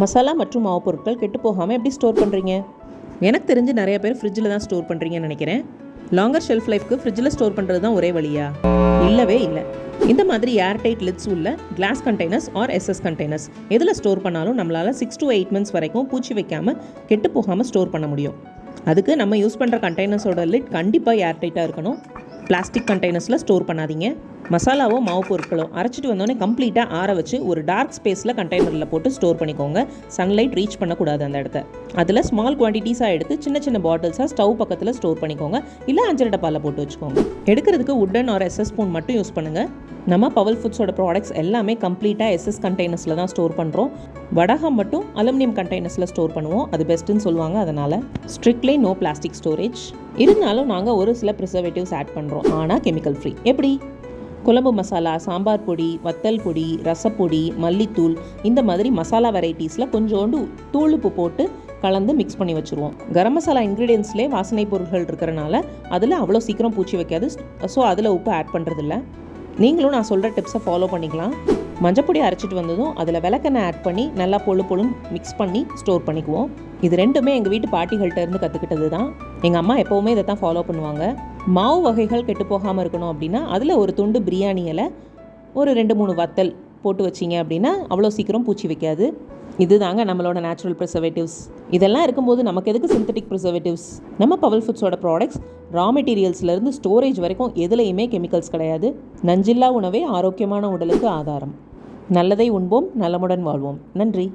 மசாலா மற்றும் மாவு பொருட்கள் கெட்டு போகாமல் எப்படி ஸ்டோர் பண்ணுறீங்க எனக்கு தெரிஞ்சு நிறைய பேர் ஃப்ரிட்ஜில் தான் ஸ்டோர் பண்ணுறீங்கன்னு நினைக்கிறேன். லாங்கர் ஷெல்ஃப் லைஃப்க்கு ஃப்ரிட்ஜில் ஸ்டோர் பண்ணுறது தான் ஒரே வழியா? இல்லவே இல்லை. இந்த மாதிரி ஏர்டைட் லிட்ஸ் உள்ள glass containers or SS containers எதில் ஸ்டோர் பண்ணாலும் நம்மளால் சிக்ஸ் டு எயிட் மந்த்ஸ் வரைக்கும் பூச்சி வைக்காமல் கெட்டு போகாமல் ஸ்டோர் பண்ண முடியும். அதுக்கு நம்ம யூஸ் பண்ணுற கண்டெய்னர்ஸோட லிட் கண்டிப்பாக ஏர்டைட்டாக இருக்கணும். பிளாஸ்டிக் கண்டெய்னர்ஸில் ஸ்டோர் பண்ணாதீங்க. மசாலாவோ மாவு பொருட்களோ அரைச்சிட்டு வந்தோடனே கம்ப்ளீட்டாக ஆற வச்சு ஒரு டார்க் ஸ்பேஸில் கண்டெய்னரில் போட்டு ஸ்டோர் பண்ணிக்கோங்க. சன்லைட் ரீச் பண்ணக்கூடாது அந்த இடத்த. அதில் ஸ்மால் குவான்டிட்டிஸாக எடுத்து சின்ன சின்ன பாட்டில்ஸாக ஸ்டவ் பக்கத்தில் ஸ்டோர் பண்ணிக்கோங்க. இல்லை அஞ்சரை டப்பாவில் போட்டு வச்சுக்கோங்க. எடுக்கிறதுக்கு உட்டன் ஆர் எஸ்எஸ் ஸ்பூன் மட்டும் யூஸ் பண்ணுங்கள் நம்ம பவல் ஃபுட்ஸோட ப்ராடக்ட்ஸ் எல்லாமே கம்ப்ளீட்டாக எஸ்எஸ் கண்டெய்னர்ஸில் தான் ஸ்டோர் பண்ணுறோம் வடகம் மட்டும் அலுமினியம் கண்டெய்னர்ஸில் ஸ்டோர் பண்ணுவோம். அது பெஸ்ட்டுன்னு சொல்லுவாங்க அதனால் ஸ்ட்ரிக்ட்லி நோ பிளாஸ்டிக் ஸ்டோரேஜ் இருந்தாலும் நாங்கள் ஒரு சில ப்ரிசர்வேட்டிவ்ஸ் ஆட் பண்ணுறோம் ஆனால் கெமிக்கல் ஃப்ரீ எப்படி? குழம்பு மசாலா சாம்பார் பொடி வத்தல் பொடி ரசப்பொடி மல்லித்தூள் இந்த மாதிரி மசாலா வெரைட்டிஸில் கொஞ்சோண்டு தூளுப்பு போட்டு கலந்து மிக்ஸ் பண்ணி வச்சுருவோம். கரம் மசாலா இன்க்ரீடியன்ஸ்லேயே வாசனை பொருட்கள் இருக்கிறனால அதில் அவ்வளோ சீக்கிரம் பூச்சி வைக்காது. ஸோ அதில் உப்பு ஆட் பண்ணுறதில்ல நீங்களும் நான் சொல்கிற டிப்ஸை ஃபாலோ பண்ணிக்கலாம். மஞ்சப்பொடி அரைச்சிட்டு வந்ததும் அதில் விளக்கெண்ணெய் ஆட் பண்ணி நல்லா பொழு பொழுன்னு மிக்ஸ் பண்ணி ஸ்டோர் பண்ணிக்குவோம். இது ரெண்டுமே எங்கள் வீட்டு பாட்டிகள்கிட்ட இருந்து கற்றுக்கிட்டது தான் எங்கள் அம்மா எப்போவுமே இதை தான் ஃபாலோ பண்ணுவாங்க. மாவு வகைகள் கெட்டு போகாமல் இருக்கணும் அப்படின்னா அதில் ஒரு துண்டு பிரியாணி இலை ஒரு ரெண்டு மூணு வத்தல் போட்டு வச்சிங்க அப்படின்னா அவ்வளோ சீக்கிரம் பூச்சி வைக்காது. இதுதாங்க நம்மளோட நேச்சுரல் ப்ரிசர்வேட்டிவ்ஸ் இதெல்லாம் இருக்கும்போது நமக்கு எதுக்கு சிந்தட்டிக் ப்ரிசர்வேட்டிவ்ஸ் நம்ம பவல் ஃபுட்ஸோட ப்ராடக்ட்ஸ் ரா மெட்டீரியல்ஸ்லேருந்து ஸ்டோரேஜ் வரைக்கும் எதுலேயுமே கெமிக்கல்ஸ் கிடையாது. நஞ்சில்லா உணவே ஆரோக்கியமான உடலுக்கு ஆதாரம். நல்லதை உண்போம் நலமுடன் வாழ்வோம். நன்றி.